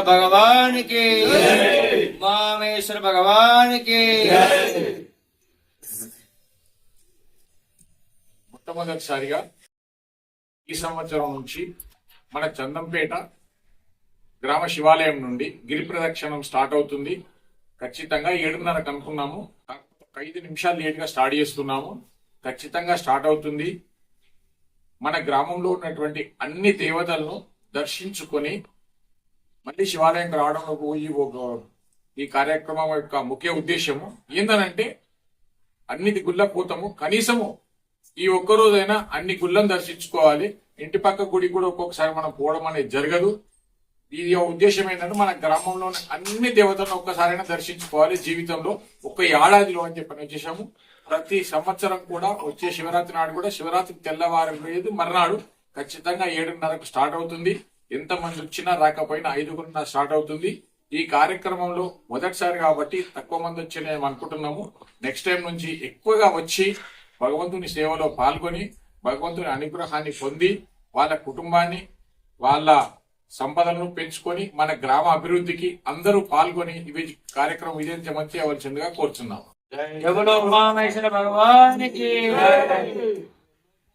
భగవానికి. మామేశ్వర భగవానికి. మొట్టమొదటిసారిగా ఈ సంవత్సరం నుంచి మన చందంపేట గ్రామ శివాలయం నుండి గిరి ప్రదక్షిణం స్టార్ట్ అవుతుంది. ఖచ్చితంగా ఏడున్నర కనుక్కున్నాము. ఒక ఐదు నిమిషాలు లేట్గా స్టార్ట్ చేస్తున్నాము. ఖచ్చితంగా స్టార్ట్ అవుతుంది. మన గ్రామంలో ఉన్నటువంటి అన్ని దేవతలను దర్శించుకొని మళ్ళీ శివాలయం రావడం ఈ ఒక- ఈ కార్యక్రమం యొక్క ముఖ్య ఉద్దేశము ఏందనంటే అన్నిటి గుళ్ళ పోతాము కనీసము ఈ ఒక్క రోజైనా అన్ని గుళ్ళను దర్శించుకోవాలి. ఇంటి పక్క గుడి కూడా ఒక్కొక్కసారి మనం పోవడం అనేది జరగదు. ఈ ఉద్దేశం ఏంటంటే మన గ్రామంలో అన్ని దేవతలను ఒక్కసారైనా దర్శించుకోవాలి. జీవితంలో ఒక ఏడాదిలో అని చెప్పని చేసాము ప్రతి సంవత్సరం కూడా వచ్చే శివరాత్రి నాడు కూడా శివరాత్రి తెల్లవారం లేదు మర్నాడు ఖచ్చితంగా ఏడున్నరకు స్టార్ట్ అవుతుంది. ఎంత మంది వచ్చినా రాకపోయినా ఐదుగురున్న స్టార్ట్ అవుతుంది. ఈ కార్యక్రమంలో మొదటిసారి కాబట్టి తక్కువ మంది వచ్చి మేము అనుకుంటున్నాము. నెక్స్ట్ టైం నుంచి ఎక్కువగా వచ్చి భగవంతుని సేవలో పాల్గొని భగవంతుని అనుగ్రహాన్ని పొంది వాళ్ళ కుటుంబాన్ని వాళ్ళ సంపదలను పెంచుకొని మన గ్రామ అభివృద్ధికి అందరూ పాల్గొని ఇవి కార్యక్రమం విజయించమని చేయవలసిందిగా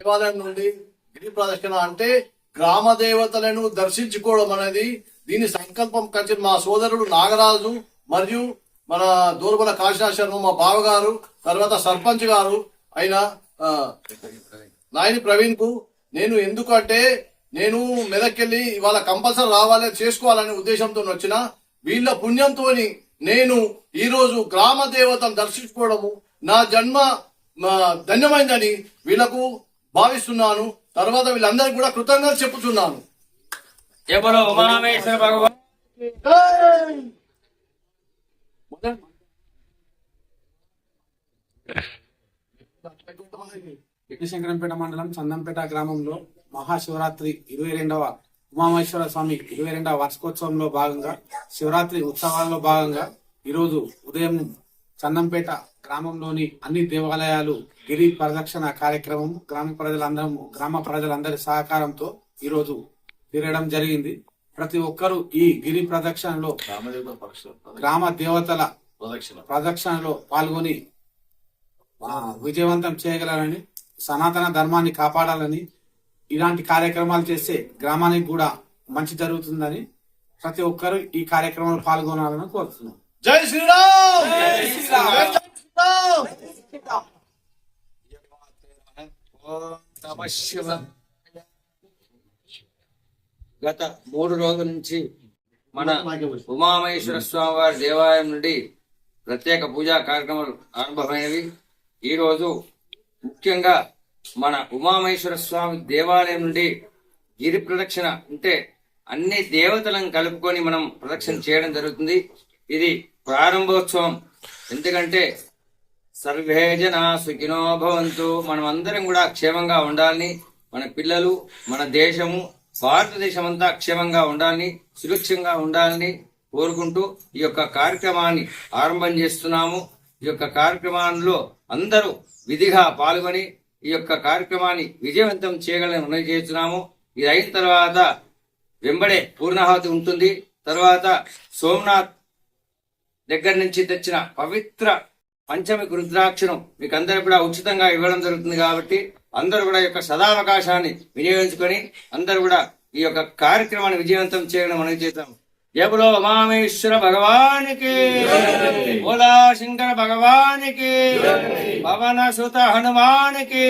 దేవాలయం నుండి గిరి ప్రదక్షిణ అంటే గ్రామ దేవతలను దర్శించుకోవడం అనేది దీని సంకల్పం కంచి మా సోదరుడు నాగరాజు మరియు మన దూర్బల కాశీనాశర్మ మా బావగారు తర్వాత సర్పంచ్ గారు అయిన నాయని ప్రవీణ్కు నేను ఎందుకంటే నేను మెదక్కెళ్ళి ఇవాళ కంపల్సరీ రావాలి చేసుకోవాలనే ఉద్దేశంతో వచ్చిన వీళ్ళ పుణ్యంతోని నేను ఈరోజు గ్రామ దేవతను దర్శించుకోవడము నా జన్మ ధన్యమైందని వీళ్ళకు భావిస్తున్నాను. తర్వాత వీళ్ళందరికీ కూడా కృతజ్ఞత చెప్పుతున్నాను జగులో ఉమామేశ్వర భగవాన్ యజ్ఞశంకరంపేట మండలం చందంపేట గ్రామంలో మహాశివరాత్రి ఇరవై రెండవ ఉమామేశ్వర స్వామి ఇరవై రెండవ వార్షికోత్సవంలో భాగంగా శివరాత్రి ఉత్సవాల్లో భాగంగా ఈరోజు ఉదయం చందంపేట గ్రామంలోని అన్ని దేవాలయాలు గిరి పరిరక్షణ కార్యక్రమం గ్రామ ప్రజలందరం గ్రామ ప్రజలందరి సహకారంతో ఈరోజు తిరగడం జరిగింది. ప్రతి ఒక్కరూ ఈ గిరి ప్రదక్షిణలో గ్రామ దేవతల ప్రదక్షిణలో పాల్గొని విజయవంతం చేయగలరని సనాతన ధర్మాన్ని కాపాడాలని ఇలాంటి కార్యక్రమాలు చేస్తే గ్రామానికి కూడా మంచి జరుగుతుందని ప్రతి ఒక్కరూ ఈ కార్యక్రమంలో పాల్గొనాలని కోరుతున్నాం. జై శ్రీరామ్! గత మూడు రోజుల నుంచి మన ఉమామహేశ్వర స్వామి వారి దేవాలయం నుండి ప్రత్యేక పూజా కార్యక్రమాలు ఆరంభమైనవి. ఈ రోజు ముఖ్యంగా మన ఉమామహేశ్వర స్వామి దేవాలయం నుండి గిరి ప్రదక్షిణ అంటే అన్ని దేవతలను కలుపుకొని మనం ప్రదక్షిణ చేయడం జరుగుతుంది. ఇది ప్రారంభోత్సవం. ఎందుకంటే సర్వే జన సుఖినో భవంతు. మనం అందరం కూడా క్షేమంగా ఉండాలని మన పిల్లలు మన దేశము భారతదేశం అంతా క్షేమంగా ఉండాలని సురక్షంగా ఉండాలని కోరుకుంటూ ఈ యొక్క కార్యక్రమాన్ని ఆరంభం చేస్తున్నాము. ఈ యొక్క కార్యక్రమంలో అందరూ విధిగా పాల్గొని ఈ యొక్క కార్యక్రమాన్ని విజయవంతం చేయగలని నిర్ణయం చేస్తున్నాము. ఇది అయిన తర్వాత వెంబడే పూర్ణాహుతి ఉంటుంది. తర్వాత సోమనాథ్ దగ్గర నుంచి తెచ్చిన పవిత్ర పంచమి రుద్రాక్షను మీకు అందరూ కూడా ఉచితంగా ఇవ్వడం జరుగుతుంది కాబట్టి అందరూ కూడా యొక్క సదావకాశాన్ని వినియోగించుకొని అందరూ కూడా ఈ యొక్క కార్యక్రమాన్ని విజయవంతం చేయడం మనం చేద్దాం? జయబులో ఉమామేశ్వర భగవానికి ఓలా శంకర భగవానికి పవన సుత హనుమానికి